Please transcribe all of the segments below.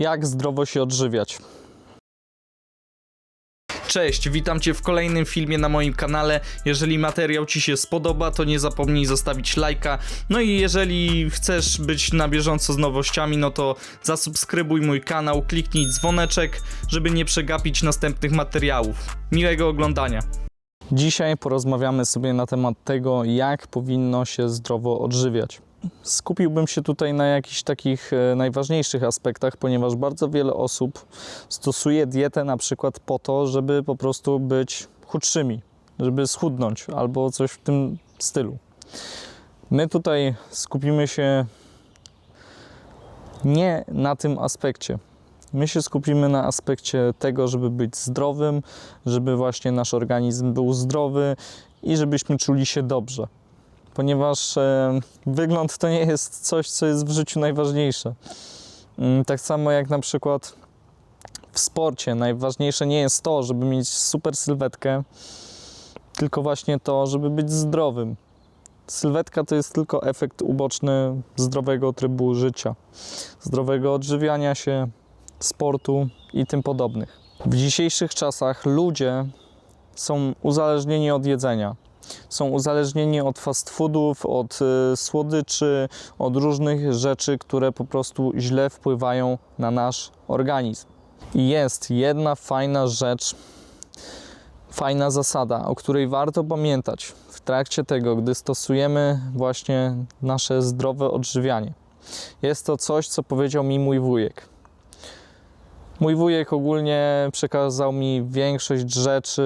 Jak zdrowo się odżywiać? Cześć, witam Cię w kolejnym filmie na moim kanale. Jeżeli materiał Ci się spodoba, to nie zapomnij zostawić lajka. No i jeżeli chcesz być na bieżąco z nowościami, no to zasubskrybuj mój kanał, kliknij dzwoneczek, żeby nie przegapić następnych materiałów. Miłego oglądania. Dzisiaj porozmawiamy sobie na temat tego, jak powinno się zdrowo odżywiać. Skupiłbym się tutaj na jakichś takich e, najważniejszych aspektach, ponieważ bardzo wiele osób stosuje dietę na przykład po to, żeby po prostu być chudszymi, żeby schudnąć albo coś w tym stylu. My tutaj skupimy się nie na tym aspekcie. My się skupimy na aspekcie tego, żeby być zdrowym, żeby właśnie nasz organizm był zdrowy i żebyśmy czuli się dobrze. Ponieważ e, wygląd to nie jest coś, co jest w życiu najważniejsze. Mm, Tak samo jak na przykład w sporcie. Najważniejsze nie jest to, żeby mieć super sylwetkę, tylko właśnie to, żeby być zdrowym. Sylwetka to jest tylko efekt uboczny zdrowego trybu życia, zdrowego odżywiania się, sportu i tym podobnych. W dzisiejszych czasach ludzie są uzależnieni od jedzenia. Są uzależnieni od fast foodów, od y, słodyczy, od różnych rzeczy, które po prostu źle wpływają na nasz organizm. I jest jedna fajna rzecz, fajna zasada, o której warto pamiętać w trakcie tego, gdy stosujemy właśnie nasze zdrowe odżywianie. Jest to coś, co powiedział mi mój wujek. Mój wujek ogólnie przekazał mi większość rzeczy,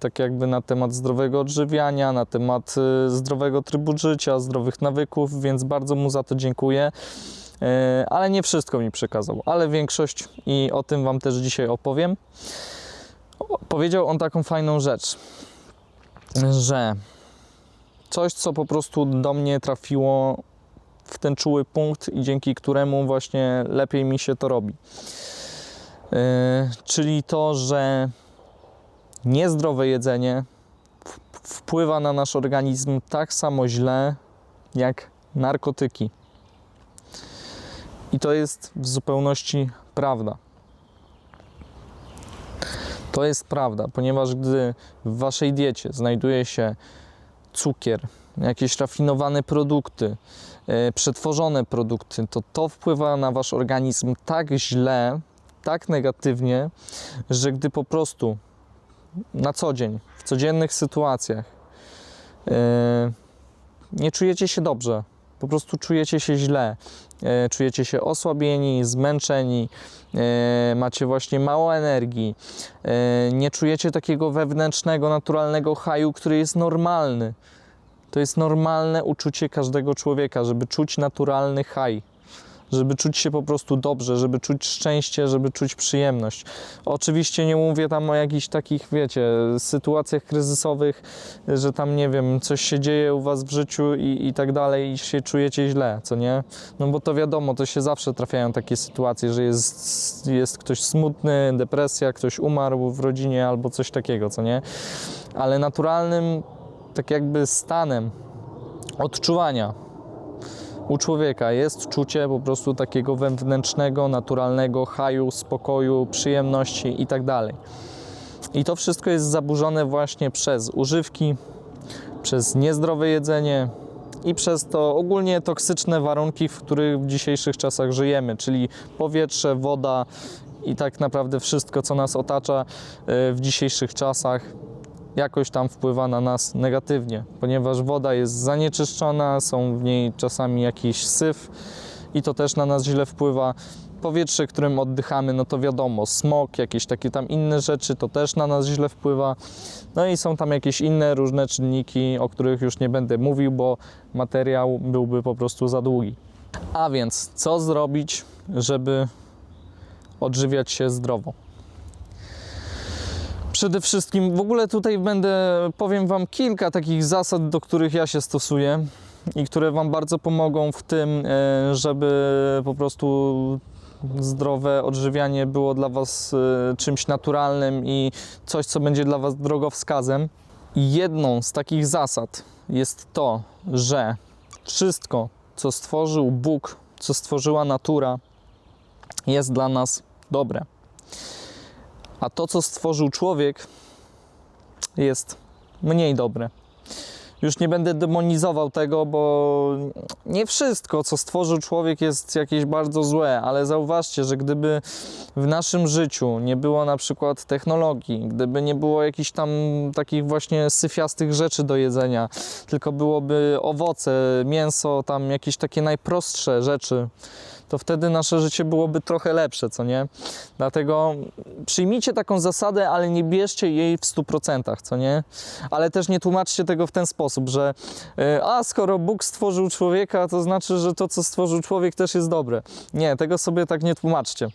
tak jakby na temat zdrowego odżywiania, na temat y, zdrowego trybu życia, zdrowych nawyków, więc bardzo mu za to dziękuję. Y, Ale nie wszystko mi przekazał, ale większość i o tym Wam też dzisiaj opowiem. Powiedział on taką fajną rzecz, że coś, co po prostu do mnie trafiło w ten czuły punkt i dzięki któremu właśnie lepiej mi się to robi. Yy, czyli to, że niezdrowe jedzenie wpływa na nasz organizm tak samo źle jak narkotyki. I to jest w zupełności prawda. To jest prawda, ponieważ gdy w waszej diecie znajduje się cukier, jakieś rafinowane produkty, yy, przetworzone produkty, to to wpływa na wasz organizm tak źle, tak negatywnie, że gdy po prostu na co dzień, w codziennych sytuacjach yy, nie czujecie się dobrze, po prostu czujecie się źle, yy, czujecie się osłabieni, zmęczeni, yy, macie właśnie mało energii, nie czujecie takiego wewnętrznego, naturalnego haju, który jest normalny. To jest normalne uczucie każdego człowieka, żeby czuć naturalny haj żeby czuć się po prostu dobrze, żeby czuć szczęście, żeby czuć przyjemność. Oczywiście nie mówię tam o jakichś takich, wiecie, sytuacjach kryzysowych, że tam, nie wiem, coś się dzieje u Was w życiu i, i tak dalej i się czujecie źle, co nie? No bo to wiadomo, to się zawsze trafiają takie sytuacje, że jest, jest ktoś smutny, depresja, ktoś umarł w rodzinie albo coś takiego, co nie? Ale naturalnym, tak jakby stanem odczuwania u człowieka jest czucie po prostu takiego wewnętrznego, naturalnego haju, spokoju, przyjemności i tak. I to wszystko jest zaburzone właśnie przez używki, przez niezdrowe jedzenie i przez to ogólnie toksyczne warunki, w których w dzisiejszych czasach żyjemy, czyli powietrze, woda i tak naprawdę wszystko, co nas otacza e, w dzisiejszych czasach jakoś tam wpływa na nas negatywnie, ponieważ woda jest zanieczyszczona, są w niej czasami jakiś syf i to też na nas źle wpływa. Powietrze, którym oddychamy, no to wiadomo, smog, jakieś takie tam inne rzeczy, to też na nas źle wpływa. No i są tam jakieś inne różne czynniki, o których już nie będę mówił, bo materiał byłby po prostu za długi. A więc, co zrobić, żeby odżywiać się zdrowo? Przede wszystkim, w ogóle tutaj będę, powiem Wam kilka takich zasad, do których ja się stosuję i które Wam bardzo pomogą w tym, e, żeby po prostu zdrowe odżywianie było dla Was e, czymś naturalnym i coś, co będzie dla Was drogowskazem. Jedną z takich zasad jest to, że wszystko, co stworzył Bóg, co stworzyła natura, jest dla nas dobre. A to, co stworzył człowiek, jest mniej dobre. Już nie będę demonizował tego, bo nie wszystko, co stworzył człowiek, jest jakieś bardzo złe, ale zauważcie, że gdyby w naszym życiu nie było na przykład technologii, gdyby nie było jakichś tam takich właśnie syfiastych rzeczy do jedzenia, tylko byłoby owoce, mięso, tam jakieś takie najprostsze rzeczy, to wtedy nasze życie byłoby trochę lepsze, co nie? Dlatego przyjmijcie taką zasadę, ale nie bierzcie jej w 100%, co nie? Ale też nie tłumaczcie tego w ten sposób, że y, a skoro Bóg stworzył człowieka, to znaczy, że to, co stworzył człowiek, też jest dobre. Nie, tego sobie tak nie tłumaczcie.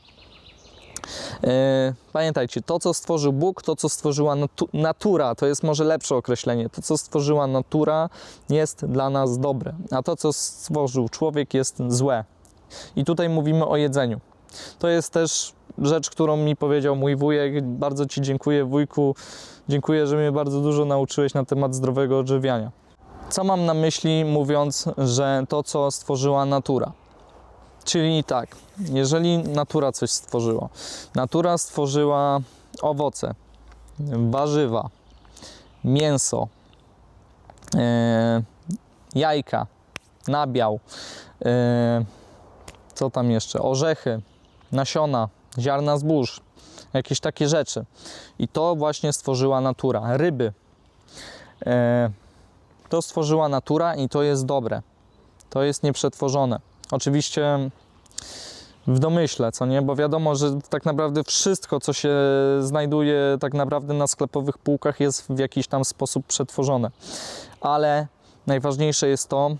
E, Pamiętajcie, to co stworzył Bóg, to co stworzyła natu- natura, to jest może lepsze określenie. To co stworzyła natura jest dla nas dobre, a to co stworzył człowiek jest złe. I tutaj mówimy o jedzeniu. To jest też rzecz, którą mi powiedział mój wujek. Bardzo Ci dziękuję, wujku. Dziękuję, że mnie bardzo dużo nauczyłeś na temat zdrowego odżywiania. Co mam na myśli, mówiąc, że to, co stworzyła natura? Czyli tak, jeżeli natura coś stworzyła, natura stworzyła owoce, warzywa, mięso, e, jajka, nabiał, e, co tam jeszcze, orzechy, nasiona, ziarna zbóż, jakieś takie rzeczy. I to właśnie stworzyła natura. Ryby. E, to stworzyła natura i to jest dobre. To jest nieprzetworzone. Oczywiście w domyśle, co nie? Bo wiadomo, że tak naprawdę wszystko, co się znajduje tak naprawdę na sklepowych półkach jest w jakiś tam sposób przetworzone. Ale najważniejsze jest to,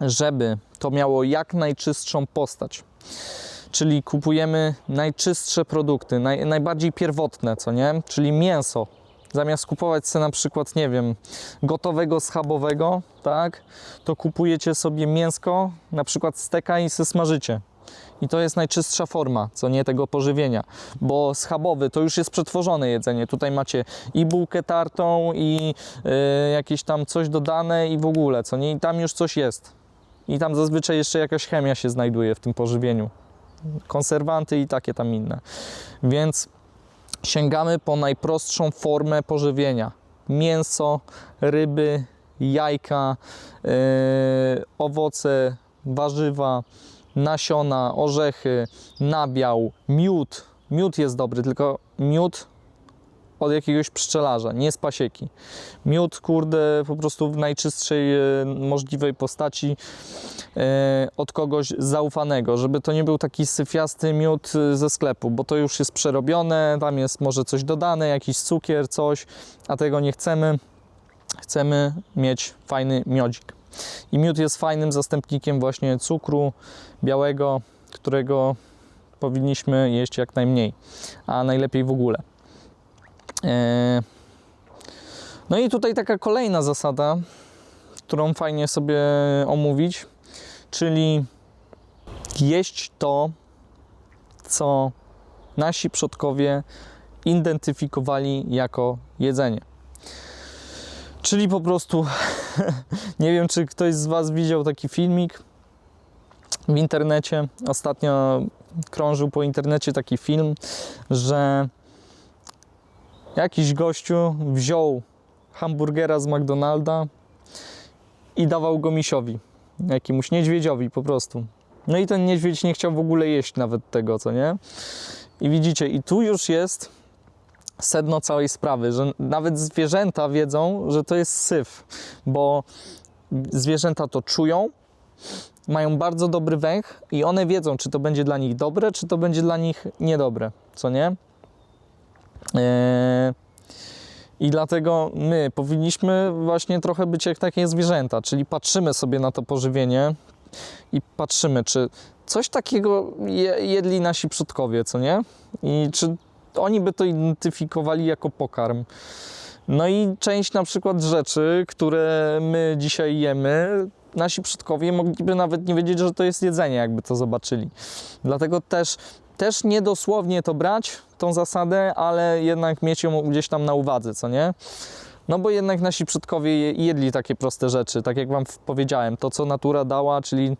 żeby to miało jak najczystszą postać. Czyli kupujemy najczystsze produkty, naj, najbardziej pierwotne, co nie? Czyli mięso. Zamiast kupować sobie na przykład, nie wiem, gotowego schabowego, tak, to kupujecie sobie mięsko, na przykład steka i se smażycie. I to jest najczystsza forma, co nie tego pożywienia, bo schabowy to już jest przetworzone jedzenie. Tutaj macie i bułkę tartą, i y, jakieś tam coś dodane, i w ogóle, co nie, i tam już coś jest. I tam zazwyczaj jeszcze jakaś chemia się znajduje w tym pożywieniu. Konserwanty i takie tam inne. Więc sięgamy po najprostszą formę pożywienia. Mięso, ryby, jajka, yy, owoce, warzywa, nasiona, orzechy, nabiał, miód. Miód jest dobry, tylko miód od jakiegoś pszczelarza, nie z pasieki. Miód, kurde, po prostu w najczystszej e, możliwej postaci e, od kogoś zaufanego, żeby to nie był taki syfiasty miód e, ze sklepu, bo to już jest przerobione, tam jest może coś dodane, jakiś cukier, coś, a tego nie chcemy. Chcemy mieć fajny miodzik. I miód jest fajnym zastępnikiem właśnie cukru białego, którego powinniśmy jeść jak najmniej, a najlepiej w ogóle. E, No i tutaj taka kolejna zasada, którą fajnie sobie omówić, czyli jeść to, co nasi przodkowie identyfikowali jako jedzenie. Czyli po prostu, nie wiem, czy ktoś z Was widział taki filmik w internecie. Ostatnio krążył po internecie taki film, że jakiś gościu wziął hamburgera z McDonalda i dawał go misiowi, jakiemuś niedźwiedziowi po prostu. No i ten niedźwiedź nie chciał w ogóle jeść nawet tego, co nie? I widzicie, i tu już jest sedno całej sprawy, że nawet zwierzęta wiedzą, że to jest syf, bo zwierzęta to czują, mają bardzo dobry węch i one wiedzą, czy to będzie dla nich dobre, czy to będzie dla nich niedobre, co nie? Eee, I dlatego my powinniśmy właśnie trochę być jak takie zwierzęta, czyli patrzymy sobie na to pożywienie i patrzymy, czy coś takiego je, jedli nasi przodkowie, co nie? I czy oni by to identyfikowali jako pokarm. No i część na przykład rzeczy, które my dzisiaj jemy, nasi przodkowie mogliby nawet nie wiedzieć, że to jest jedzenie, jakby to zobaczyli. Dlatego też, też nie dosłownie to brać, tą zasadę, ale jednak mieć ją gdzieś tam na uwadze, co nie? No bo jednak nasi przodkowie je- jedli takie proste rzeczy, tak jak Wam powiedziałem, to co natura dała, czyli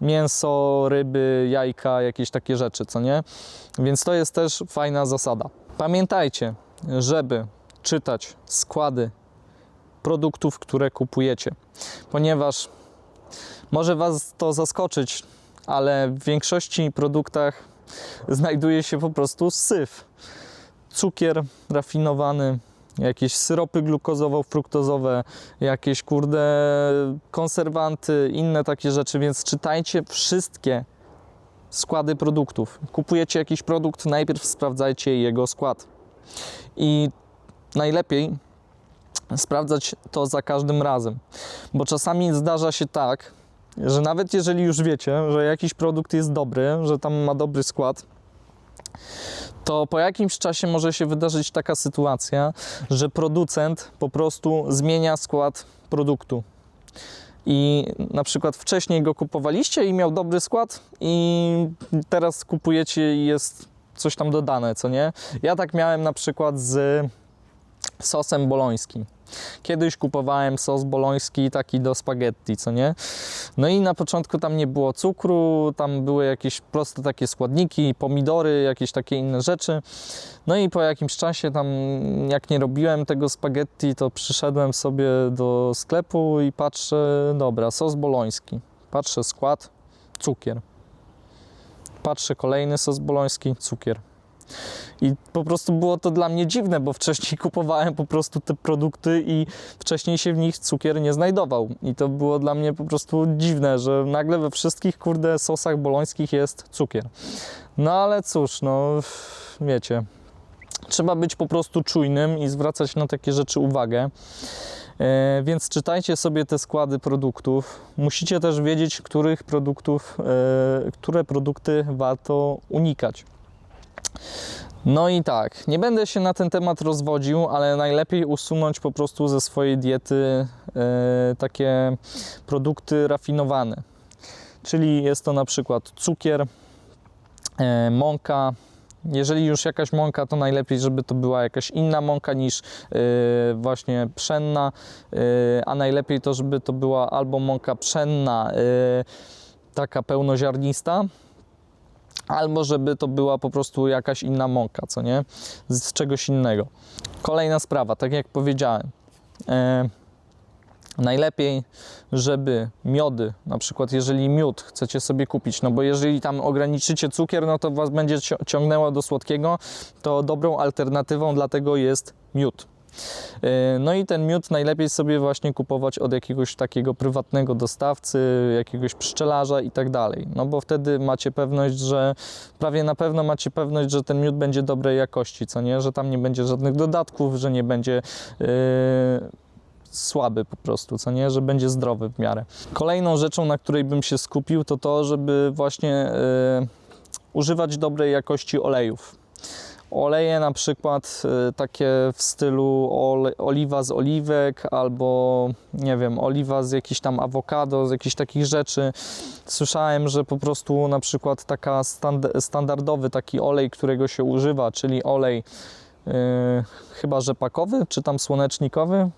mięso, ryby, jajka, jakieś takie rzeczy, co nie? Więc to jest też fajna zasada. Pamiętajcie, żeby czytać składy produktów, które kupujecie, ponieważ może Was to zaskoczyć, ale w większości produktach znajduje się po prostu syf. Cukier rafinowany, jakieś syropy glukozowo-fruktozowe, jakieś kurde konserwanty, inne takie rzeczy, więc czytajcie wszystkie składy produktów. Kupujecie jakiś produkt, najpierw sprawdzajcie jego skład. I najlepiej sprawdzać to za każdym razem, bo czasami zdarza się tak, że nawet jeżeli już wiecie, że jakiś produkt jest dobry, że tam ma dobry skład, to po jakimś czasie może się wydarzyć taka sytuacja, że producent po prostu zmienia skład produktu. I na przykład wcześniej go kupowaliście i miał dobry skład, i teraz kupujecie i jest coś tam dodane, co nie? Ja tak miałem na przykład z sosem bolońskim. Kiedyś kupowałem sos boloński taki do spaghetti, co nie? No i na początku tam nie było cukru, tam były jakieś proste takie składniki, pomidory, jakieś takie inne rzeczy. No i po jakimś czasie tam, jak nie robiłem tego spaghetti, to przyszedłem sobie do sklepu i patrzę, dobra, sos boloński. Patrzę skład, cukier. Patrzę kolejny sos boloński, cukier. I po prostu było to dla mnie dziwne, bo wcześniej kupowałem po prostu te produkty i wcześniej się w nich cukier nie znajdował. I to było dla mnie po prostu dziwne, że nagle we wszystkich kurde sosach bolońskich jest cukier. No ale cóż, no wiecie, trzeba być po prostu czujnym i zwracać na takie rzeczy uwagę. E, Więc czytajcie sobie te składy produktów. Musicie też wiedzieć, których produktów, e, które produkty warto unikać. No i tak, nie będę się na ten temat rozwodził, ale najlepiej usunąć po prostu ze swojej diety e, takie produkty rafinowane. Czyli jest to na przykład cukier, e, mąka. Jeżeli już jakaś mąka, to najlepiej, żeby to była jakaś inna mąka niż e, właśnie pszenna, e, a najlepiej to, żeby to była albo mąka pszenna, e, taka pełnoziarnista, albo żeby to była po prostu jakaś inna mąka, co nie? Z, czegoś innego. Kolejna sprawa, tak jak powiedziałem. E, najlepiej, żeby miody, na przykład jeżeli miód chcecie sobie kupić, no bo jeżeli tam ograniczycie cukier, no to was będzie ciągnęło do słodkiego, to dobrą alternatywą dla tego jest miód. E, No i ten miód najlepiej sobie właśnie kupować od jakiegoś takiego prywatnego dostawcy, jakiegoś pszczelarza i tak dalej. No bo wtedy macie pewność, że prawie na pewno macie pewność, że ten miód będzie dobrej jakości, co nie? Że tam nie będzie żadnych dodatków, że nie będzie yy, słaby po prostu, co nie? Że będzie zdrowy w miarę. Kolejną rzeczą, na której bym się skupił, to to, żeby właśnie yy, używać dobrej jakości olejów. Oleje na przykład y, takie w stylu oliwa z oliwek albo nie wiem, oliwa z jakichś tam awokado, z jakichś takich rzeczy. Słyszałem, że po prostu na przykład taka stand, standardowy taki olej, którego się używa, czyli olej y, chyba rzepakowy czy tam słonecznikowy,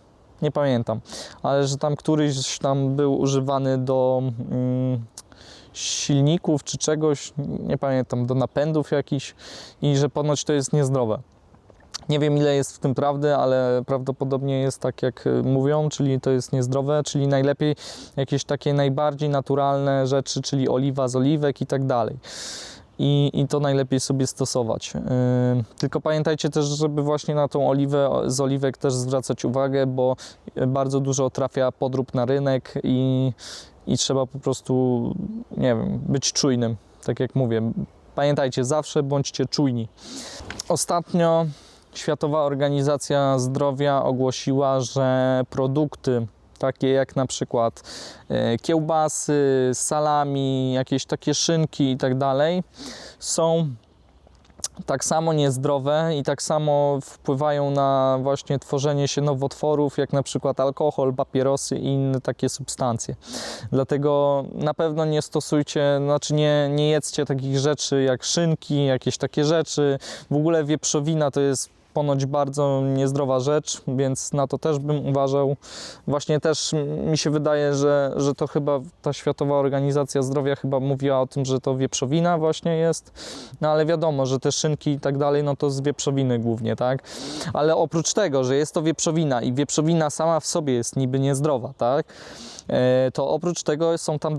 nie pamiętam, ale że tam któryś tam był używany do mm, silników czy czegoś, nie pamiętam, do napędów jakichś i że ponoć to jest niezdrowe. Nie wiem ile jest w tym prawdy, ale prawdopodobnie jest tak jak y, mówią, czyli to jest niezdrowe, czyli najlepiej jakieś takie najbardziej naturalne rzeczy, czyli oliwa z oliwek i tak dalej. I, I to najlepiej sobie stosować. Yy, tylko pamiętajcie też, żeby właśnie na tą oliwę z oliwek też zwracać uwagę, bo bardzo dużo trafia podrób na rynek i, i trzeba po prostu, nie wiem, być czujnym. Tak jak mówię, pamiętajcie, zawsze bądźcie czujni. Ostatnio Światowa Organizacja Zdrowia ogłosiła, że produkty takie jak na przykład e, kiełbasy, salami, jakieś takie szynki i tak dalej, są tak samo niezdrowe i tak samo wpływają na właśnie tworzenie się nowotworów, jak na przykład alkohol, papierosy i inne takie substancje. Dlatego na pewno nie stosujcie, znaczy nie, nie jedzcie takich rzeczy jak szynki, jakieś takie rzeczy. W ogóle wieprzowina to jest ponoć bardzo niezdrowa rzecz, więc na to też bym uważał. Właśnie też mi się wydaje, że, że to chyba ta Światowa Organizacja Zdrowia chyba mówiła o tym, że to wieprzowina właśnie jest, no ale wiadomo, że te szynki i tak dalej, no to z wieprzowiny głównie, tak? Ale oprócz tego, że jest to wieprzowina i wieprzowina sama w sobie jest niby niezdrowa, tak? E, To oprócz tego są tam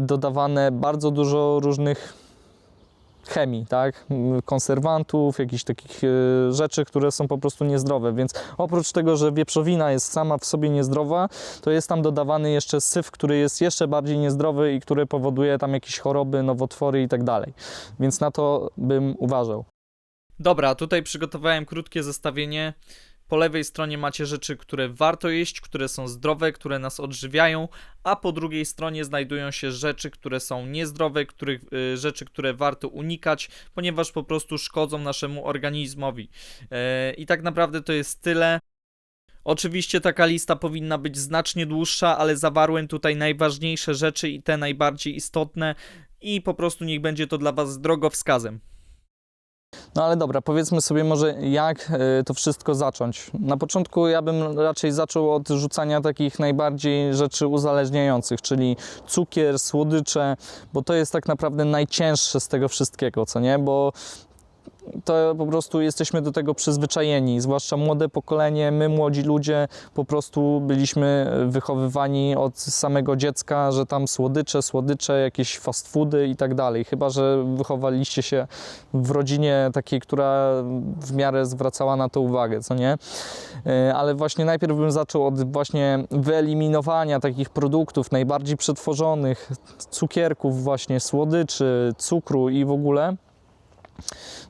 dodawane bardzo dużo różnych chemii, tak? Konserwantów, jakichś takich e, rzeczy, które są po prostu niezdrowe, więc oprócz tego, że wieprzowina jest sama w sobie niezdrowa, to jest tam dodawany jeszcze syf, który jest jeszcze bardziej niezdrowy i który powoduje tam jakieś choroby, nowotwory i tak dalej. Więc na to bym uważał. Dobra, tutaj przygotowałem krótkie zestawienie. Po lewej stronie macie rzeczy, które warto jeść, które są zdrowe, które nas odżywiają, a po drugiej stronie znajdują się rzeczy, które są niezdrowe, których, y, rzeczy, które warto unikać, ponieważ po prostu szkodzą naszemu organizmowi. E, I tak naprawdę to jest tyle. Oczywiście taka lista powinna być znacznie dłuższa, ale zawarłem tutaj najważniejsze rzeczy i te najbardziej istotne i po prostu niech będzie to dla Was drogowskazem. No ale dobra, powiedzmy sobie może jak y, to wszystko zacząć. Na początku ja bym raczej zaczął od rzucania takich najbardziej rzeczy uzależniających, czyli cukier, słodycze, bo to jest tak naprawdę najcięższe z tego wszystkiego, co nie? Bo to po prostu jesteśmy do tego przyzwyczajeni, zwłaszcza młode pokolenie, my młodzi ludzie po prostu byliśmy wychowywani od samego dziecka, że tam słodycze, słodycze, jakieś fast foody i tak dalej. Chyba, że wychowaliście się w rodzinie takiej, która w miarę zwracała na to uwagę, co nie? E, Ale właśnie najpierw bym zaczął od właśnie wyeliminowania takich produktów najbardziej przetworzonych, cukierków właśnie, słodyczy, cukru i w ogóle.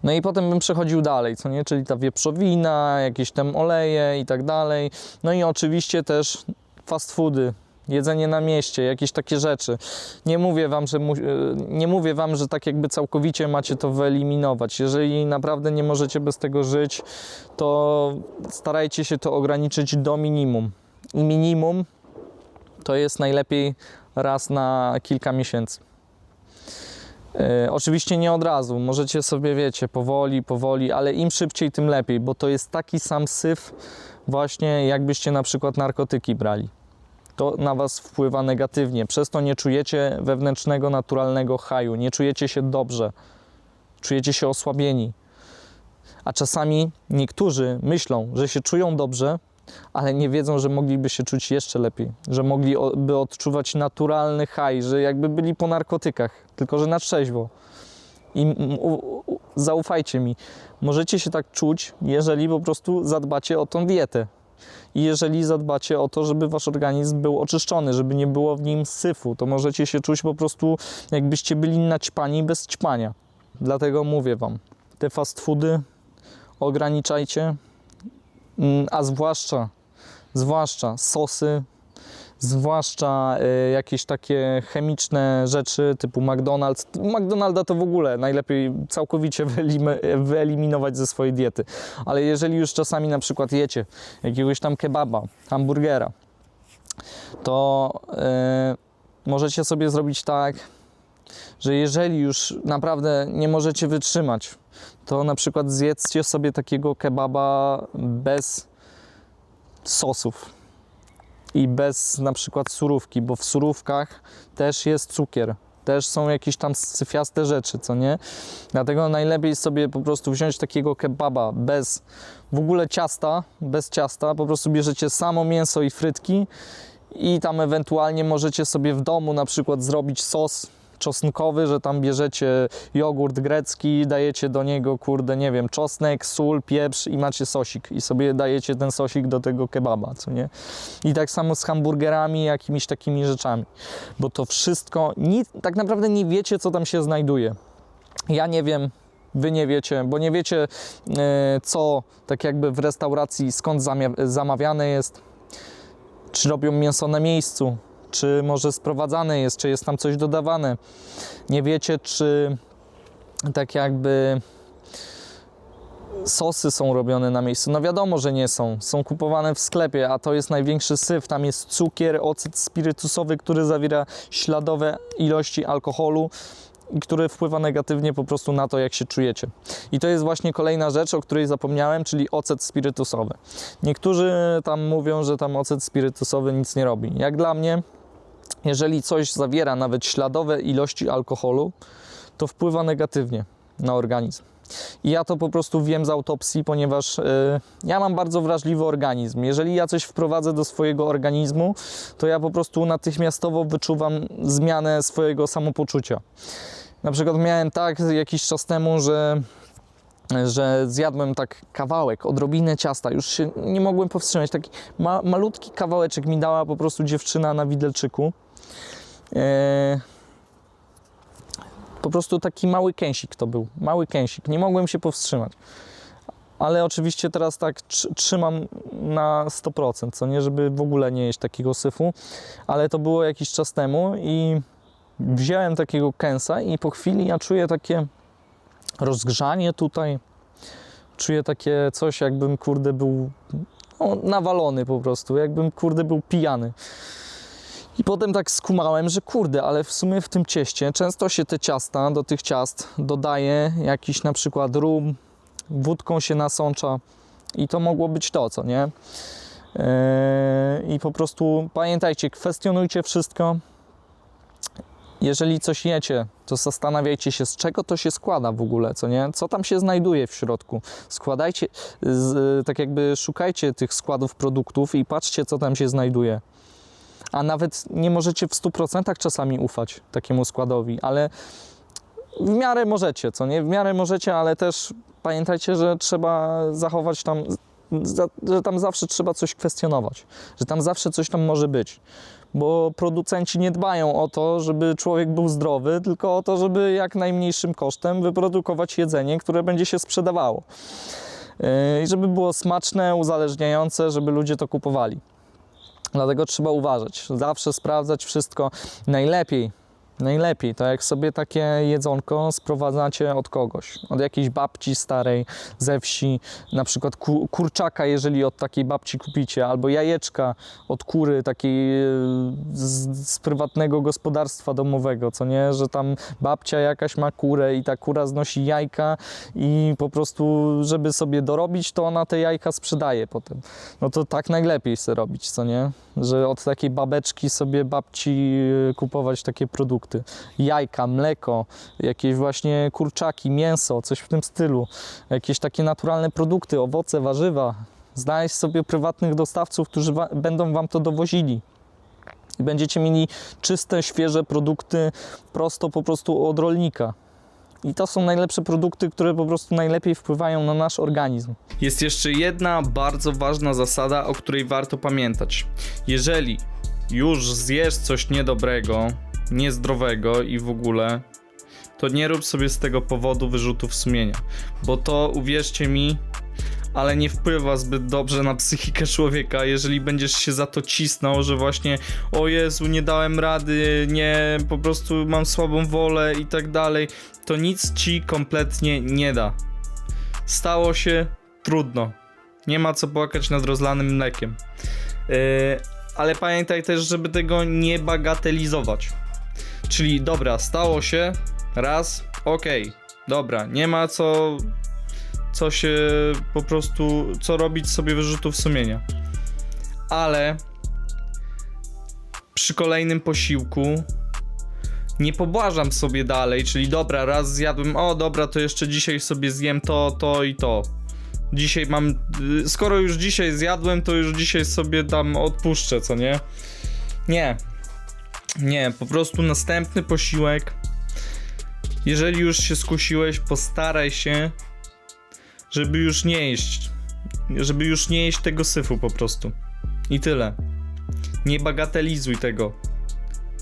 No i potem bym przechodził dalej, co nie? Czyli ta wieprzowina, jakieś tam oleje i tak dalej. No i oczywiście też fast foody, jedzenie na mieście, jakieś takie rzeczy. Nie mówię wam, że nie mówię wam, że tak jakby całkowicie macie to wyeliminować. Jeżeli naprawdę nie możecie bez tego żyć, to starajcie się to ograniczyć do minimum. I minimum to jest najlepiej raz na kilka miesięcy. E, oczywiście nie od razu, możecie sobie, wiecie, powoli, powoli, ale im szybciej, tym lepiej, bo to jest taki sam syf, właśnie jakbyście na przykład narkotyki brali. To na Was wpływa negatywnie, przez to nie czujecie wewnętrznego, naturalnego haju, nie czujecie się dobrze, czujecie się osłabieni. A czasami niektórzy myślą, że się czują dobrze, ale nie wiedzą, że mogliby się czuć jeszcze lepiej, że mogliby odczuwać naturalny haj, że jakby byli po narkotykach, tylko że na trzeźwo. I zaufajcie mi, możecie się tak czuć, jeżeli po prostu zadbacie o tą dietę. I jeżeli zadbacie o to, żeby wasz organizm był oczyszczony, żeby nie było w nim syfu, to możecie się czuć po prostu jakbyście byli naćpani bez ćpania. Dlatego mówię wam, te fast foody ograniczajcie, a zwłaszcza, zwłaszcza sosy, zwłaszcza y, jakieś takie chemiczne rzeczy typu McDonald's. McDonalda to w ogóle najlepiej całkowicie wyeliminować ze swojej diety. Ale jeżeli już czasami na przykład jecie jakiegoś tam kebaba, hamburgera, to y, możecie sobie zrobić tak, że jeżeli już naprawdę nie możecie wytrzymać, to na przykład zjedzcie sobie takiego kebaba bez sosów i bez na przykład surówki, bo w surówkach też jest cukier. Też są jakieś tam syfiaste rzeczy, co nie? Dlatego najlepiej sobie po prostu wziąć takiego kebaba bez w ogóle ciasta, bez ciasta. Po prostu bierzecie samo mięso i frytki i tam ewentualnie możecie sobie w domu na przykład zrobić sos czosnkowy, że tam bierzecie jogurt grecki, dajecie do niego, kurde, nie wiem, czosnek, sól, pieprz i macie sosik i sobie dajecie ten sosik do tego kebaba, co nie? I tak samo z hamburgerami, jakimiś takimi rzeczami, bo to wszystko, nic, tak naprawdę nie wiecie, co tam się znajduje. Ja nie wiem, Wy nie wiecie, bo nie wiecie, e, co tak jakby w restauracji, skąd zamawiane jest, czy robią mięso na miejscu, czy może sprowadzane jest, czy jest tam coś dodawane. Nie wiecie, czy tak jakby sosy są robione na miejscu. No wiadomo, że nie są. Są kupowane w sklepie, a to jest największy syf. Tam jest cukier, ocet spirytusowy, który zawiera śladowe ilości alkoholu który wpływa negatywnie po prostu na to, jak się czujecie. I to jest właśnie kolejna rzecz, o której zapomniałem, czyli ocet spirytusowy. Niektórzy tam mówią, że tam ocet spirytusowy nic nie robi. Jak dla mnie, jeżeli coś zawiera nawet śladowe ilości alkoholu, to wpływa negatywnie na organizm. I ja to po prostu wiem z autopsji, ponieważ y, ja mam bardzo wrażliwy organizm. Jeżeli ja coś wprowadzę do swojego organizmu, to ja po prostu natychmiastowo wyczuwam zmianę swojego samopoczucia. Na przykład miałem tak jakiś czas temu, że że zjadłem tak kawałek, odrobinę ciasta, już się nie mogłem powstrzymać. Taki ma, malutki kawałeczek mi dała po prostu dziewczyna na widelczyku. E, po prostu taki mały kęsik to był, mały kęsik, nie mogłem się powstrzymać. Ale oczywiście teraz tak tr- trzymam na 100%, co nie, żeby w ogóle nie jeść takiego syfu, ale to było jakiś czas temu i wziąłem takiego kęsa i po chwili ja czuję takie rozgrzanie tutaj, czuję takie coś jakbym kurde był no, nawalony po prostu, jakbym kurde był pijany. I potem tak skumałem, że kurde, ale w sumie w tym cieście często się te ciasta, do tych ciast dodaje jakiś na przykład rum, wódką się nasącza i to mogło być to, co nie? Yy, I po prostu pamiętajcie, kwestionujcie wszystko. Jeżeli coś jecie, to zastanawiajcie się, z czego to się składa w ogóle, co nie? Co tam się znajduje w środku. Składajcie, z, tak jakby szukajcie tych składów produktów i patrzcie, co tam się znajduje a nawet nie możecie w 100% czasami ufać takiemu składowi, ale w miarę możecie, co nie? W miarę możecie, ale też pamiętajcie, że trzeba zachować tam, że tam zawsze trzeba coś kwestionować, że tam zawsze coś tam może być. Bo producenci nie dbają o to, żeby człowiek był zdrowy, tylko o to, żeby jak najmniejszym kosztem wyprodukować jedzenie, które będzie się sprzedawało. Yy, I żeby było smaczne, uzależniające, żeby ludzie to kupowali. Dlatego trzeba uważać, zawsze sprawdzać wszystko. Najlepiej, najlepiej to jak sobie takie jedzonko sprowadzacie od kogoś, od jakiejś babci starej ze wsi, na przykład ku, kurczaka, jeżeli od takiej babci kupicie, albo jajeczka od kury takiej e, z, z prywatnego gospodarstwa domowego, co nie, że tam babcia jakaś ma kurę i ta kura znosi jajka i po prostu, żeby sobie dorobić, to ona te jajka sprzedaje potem no to tak najlepiej sobie robić, co nie? Że od takiej babeczki sobie babci y, kupować takie produkty. Jajka, mleko, jakieś właśnie kurczaki, mięso, coś w tym stylu. Jakieś takie naturalne produkty, owoce, warzywa. Znaleźć sobie prywatnych dostawców, którzy wa- będą Wam to dowozili. I będziecie mieli czyste, świeże produkty prosto po prostu od rolnika. I to są najlepsze produkty, które po prostu najlepiej wpływają na nasz organizm. Jest jeszcze jedna bardzo ważna zasada, o której warto pamiętać. Jeżeli już zjesz coś niedobrego, niezdrowego i w ogóle, to nie rób sobie z tego powodu wyrzutów sumienia, bo to uwierzcie mi, ale nie wpływa zbyt dobrze na psychikę człowieka, jeżeli będziesz się za to cisnął, że właśnie o Jezu, nie dałem rady, nie, po prostu mam słabą wolę i tak dalej, to nic ci kompletnie nie da. Stało się, trudno. Nie ma co płakać nad rozlanym mlekiem. Yy, ale pamiętaj też, żeby tego nie bagatelizować. Czyli dobra, stało się, raz, okej, dobra, nie ma co, co się po prostu, co robić sobie wyrzutów sumienia. Ale przy kolejnym posiłku nie pobłażam sobie dalej, czyli dobra, raz zjadłem, o dobra, to jeszcze dzisiaj sobie zjem to, to i to. Dzisiaj mam, y, skoro już dzisiaj zjadłem, to już dzisiaj sobie dam, odpuszczę, co nie? Nie. Nie, po prostu następny posiłek. Jeżeli już się skusiłeś, postaraj się, żeby już nie jeść. Żeby już nie jeść tego syfu po prostu. I tyle. Nie bagatelizuj tego.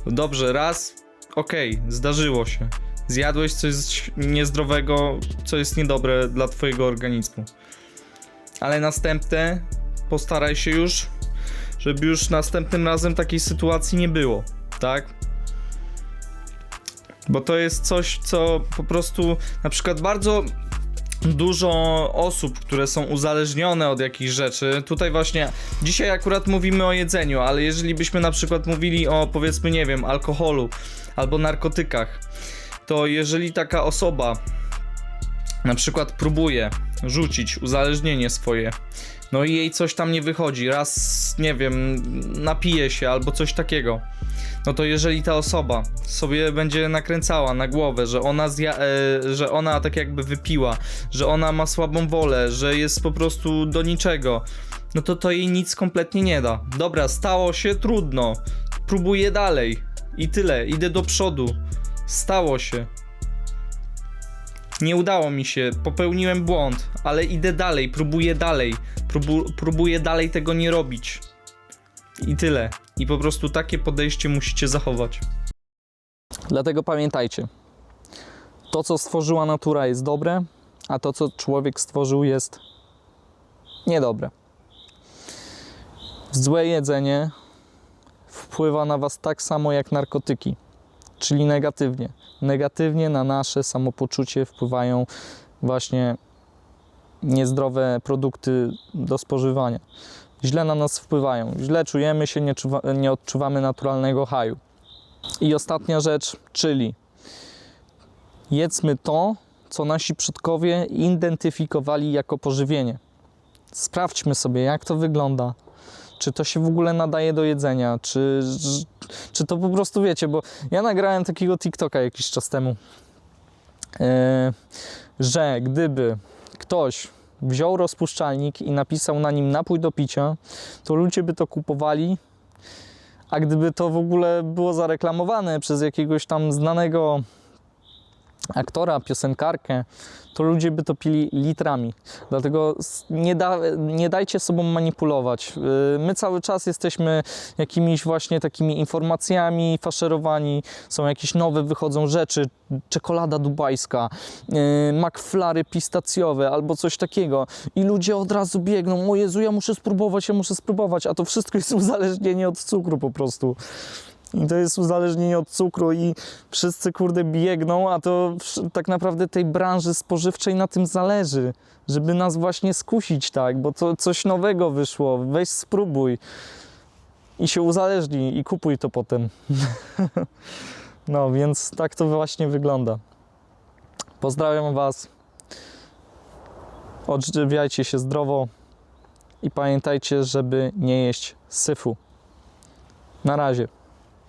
Dobrze, raz, okej, zdarzyło się. Zjadłeś coś niezdrowego, co jest niedobre dla twojego organizmu. Ale następne postaraj się już, żeby już następnym razem takiej sytuacji nie było, tak? Bo to jest coś, co po prostu na przykład bardzo dużo osób, które są uzależnione od jakichś rzeczy. Tutaj właśnie dzisiaj akurat mówimy o jedzeniu, ale jeżeli byśmy na przykład mówili o powiedzmy, nie wiem, alkoholu albo narkotykach, to jeżeli taka osoba na przykład próbuje rzucić uzależnienie swoje, no i jej coś tam nie wychodzi, raz, nie wiem, napije się albo coś takiego, no to jeżeli ta osoba sobie będzie nakręcała na głowę, że ona, zja- e, że ona tak jakby wypiła, że ona ma słabą wolę, że jest po prostu do niczego, no to to jej nic kompletnie nie da. Dobra, stało się, trudno, próbuję dalej. I tyle, idę do przodu, stało się. Nie udało mi się, popełniłem błąd, ale idę dalej, próbuję dalej, próbu- próbuję dalej tego nie robić. I tyle. I po prostu takie podejście musicie zachować. Dlatego pamiętajcie, to co stworzyła natura jest dobre, a to co człowiek stworzył jest niedobre. Złe jedzenie wpływa na Was tak samo jak narkotyki, czyli negatywnie. Negatywnie na nasze samopoczucie wpływają właśnie niezdrowe produkty do spożywania. Źle na nas wpływają, źle czujemy się, nie, czuwa, nie odczuwamy naturalnego haju. I ostatnia rzecz, czyli jedzmy to, co nasi przodkowie identyfikowali jako pożywienie. Sprawdźmy sobie, jak to wygląda. Czy to się w ogóle nadaje do jedzenia, czy, czy to po prostu wiecie, bo ja nagrałem takiego TikToka jakiś czas temu, e, że gdyby ktoś wziął rozpuszczalnik i napisał na nim napój do picia, to ludzie by to kupowali a gdyby to w ogóle było zareklamowane przez jakiegoś tam znanego aktora, piosenkarkę, to ludzie by to pili litrami. Dlatego nie, da, nie dajcie sobą manipulować. Yy, My cały czas jesteśmy jakimiś właśnie takimi informacjami faszerowani. Są jakieś nowe, wychodzą rzeczy. Czekolada dubajska, yy, McFlary pistacjowe albo coś takiego. I ludzie od razu biegną. O Jezu, ja muszę spróbować, ja muszę spróbować. A to wszystko jest uzależnienie od cukru po prostu. To jest uzależnienie od cukru i wszyscy kurde biegną, a to tak naprawdę tej branży spożywczej na tym zależy, żeby nas właśnie skusić tak, bo to coś nowego wyszło, weź spróbuj i się uzależnij i kupuj to potem. no więc tak to właśnie wygląda. Pozdrawiam Was. Odżywiajcie się zdrowo i pamiętajcie, żeby nie jeść syfu. Na razie.